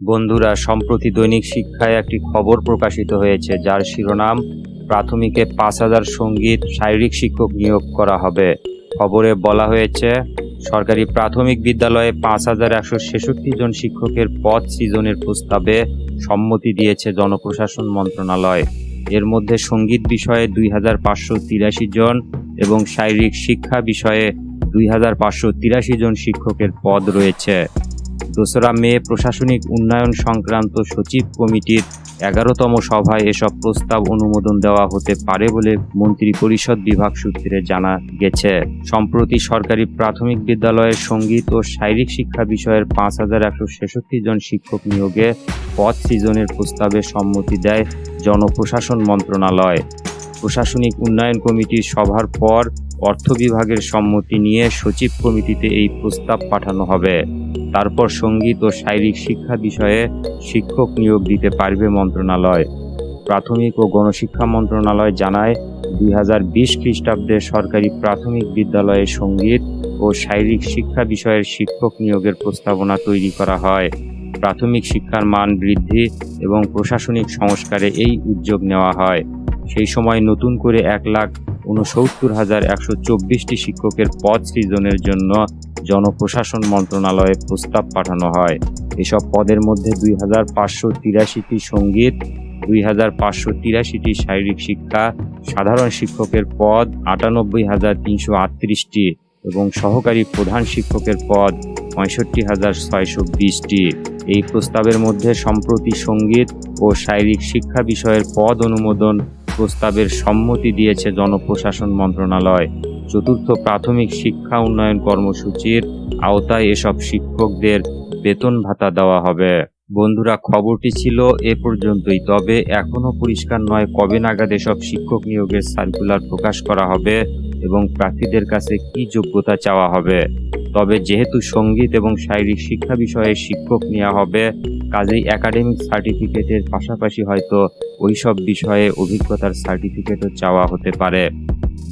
বন্ধুরা, সম্প্রতি দৈনিক শিক্ষায় একটি খবর প্রকাশিত হয়েছে, যার শিরোনাম, প্রাথমিকে পাঁচ হাজার সংগীত শারীরিক শিক্ষক নিয়োগ করা হবে। খবরে বলা হয়েছে, সরকারি প্রাথমিক বিদ্যালয়ে পাঁচ হাজার একশো ছেষট্টি জন শিক্ষকের পদ সৃজনের প্রস্তাবে সম্মতি দিয়েছে জনপ্রশাসন মন্ত্রণালয়। এর মধ্যে সংগীত বিষয়ে দুই হাজার পাঁচশো তিরাশি জন এবং শারীরিক শিক্ষা বিষয়ে দুই হাজার পাঁচশো তিরাশি জন শিক্ষকের পদ রয়েছে। দোসরা মে প্রশাসনিক উন্নয়ন সংক্রান্ত সচিব কমিটির এগারোতম সভায় এসব প্রস্তাব অনুমোদন দেওয়া হতে পারে বলে মন্ত্রী পরিষদ বিভাগ সূত্রে জানা গেছে। সম্প্রতি সরকারি প্রাথমিক বিদ্যালয়ের সংগীত ও শারীরিক শিক্ষা বিষয়ের পাঁচ হাজার একশো ছেষট্টি জন শিক্ষক নিয়োগে পদ সৃজনের প্রস্তাবে সম্মতি দেয় জনপ্রশাসন মন্ত্রণালয়। প্রশাসনিক উন্নয়ন কমিটির সভার পর অর্থ বিভাগের সম্মতি নিয়ে সচিব কমিটিতে এই প্রস্তাব পাঠানো হবে। তারপর সংগীত ও শারীরিক শিক্ষা বিষয়ে শিক্ষক নিয়োগ দিতে পারবে মন্ত্রণালয়। প্রাথমিক ও গণশিক্ষা মন্ত্রণালয় জানায়, দুই হাজার বিশ খ্রিস্টাব্দে সরকারি প্রাথমিক বিদ্যালয়ে সংগীত ও শারীরিক শিক্ষা বিষয়ের শিক্ষক নিয়োগের প্রস্তাবনা তৈরি করা হয়। প্রাথমিক শিক্ষার মান বৃদ্ধি এবং প্রশাসনিক সংস্কারে এই উদ্যোগ নেওয়া হয়। সেই সময় নতুন করে এক লাখ উনসত্তর হাজার একশো চব্বিশটি শিক্ষকের পদ সৃজনের জন্য জনপ্রশাসন মন্ত্রণালয়ে প্রস্তাব পাঠানো হয়। এসব পদের মধ্যে দুই হাজার পাঁচশো তিরাশিটি সংগীত, দুই হাজার পাঁচশো তিরাশিটি শারীরিক শিক্ষা, সাধারণ শিক্ষকের পদ আটানব্বই হাজার তিনশো আটত্রিশটি এবং সহকারী প্রধান শিক্ষকের পদ পঁয়ষট্টি হাজার ছয়শো বিশটি। এই প্রস্তাবের মধ্যে সম্প্রতি সংগীত ও শারীরিক শিক্ষা বিষয়ের পদ অনুমোদন প্রস্তাবের সম্মতি দিয়েছে জনপ্রশাসন মন্ত্রণালয়। চতুর্থ প্রাথমিক শিক্ষা উন্নয়ন কর্মসূচির আওতায় এসব শিক্ষকদের বেতন ভাতা দেওয়া হবে। বন্ধুরা, খবরটি ছিল এ পর্যন্তই। তবে এখনও পরিষ্কার নয় কবে নাগাদ এসব শিক্ষক নিয়োগের সার্কুলার প্রকাশ করা হবে এবং প্রার্থীদের কাছে কি যোগ্যতা চাওয়া হবে। তবে যেহেতু সংগীত এবং শারীরিক শিক্ষা বিষয়ে শিক্ষক নেওয়া হবে কাজেই একাডেমিক সার্টিফিকেটের পাশাপাশি হয়তো ওইসব বিষয়ে অভিজ্ঞতার সার্টিফিকেটও চাওয়া হতে পারে।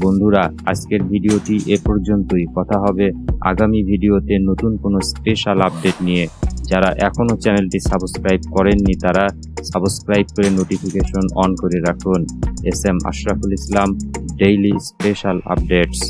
বন্ধুরা, আজকের ভিডিওটি এ পর্যন্তই। কথা হবে আগামী ভিডিওতে নতুন কোনো স্পেশাল আপডেট নিয়ে। যারা এখনও চ্যানেলটি সাবস্ক্রাইব করেননি, তারা সাবস্ক্রাইব করে নোটিফিকেশন অন করে রাখুন। S M Ashraful Islam daily special updates